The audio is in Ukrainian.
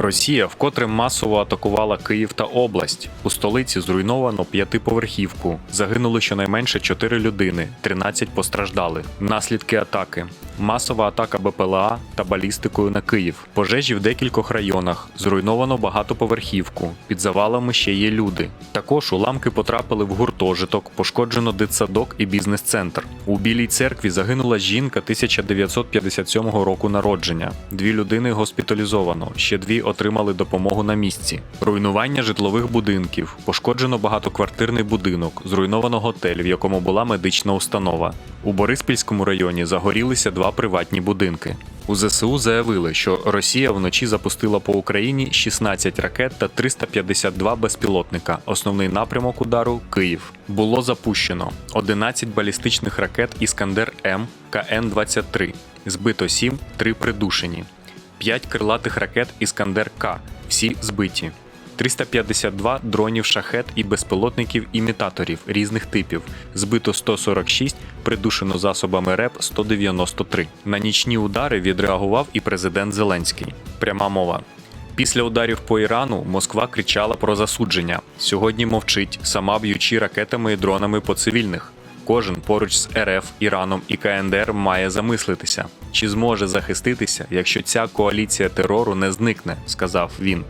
Росія вкотре масово атакувала Київ та область. У столиці зруйновано п'ятиповерхівку. Загинули щонайменше 4 людини, 13 постраждали. Наслідки атаки. Масова атака БПЛА та балістикою на Київ. Пожежі в декількох районах. Зруйновано багатоповерхівку. Під завалами ще є люди. Також уламки потрапили в гуртожиток, пошкоджено дитсадок і бізнес-центр. У Білій церкві загинула жінка 1957 року народження. Дві людини госпіталізовано, ще дві отримали допомогу на місці. Руйнування житлових будинків, пошкоджено багатоквартирний будинок, зруйновано готель, в якому була медична установа. У Бориспільському районі загорілися два приватні будинки. У ЗСУ заявили, що Росія вночі запустила по Україні 16 ракет та 352 безпілотника. Основний напрямок удару Київ. Було запущено 11 балістичних ракет Іскандер М КН-23. Збито 7, 3 придушені. 5 крилатих ракет Іскандер К. Всі збиті. 352 дронів шахет і безпілотників імітаторів різних типів. Збито 146, придушено засобами РЕП 193. На нічні удари відреагував і президент Зеленський. Пряма мова. Після ударів по Ірану Москва кричала про засудження. Сьогодні мовчить, сама б'ючи ракетами і дронами по цивільних. Кожен поруч з РФ, Іраном і КНДР має замислитися, чи зможе захиститися, якщо ця коаліція терору не зникне, сказав він.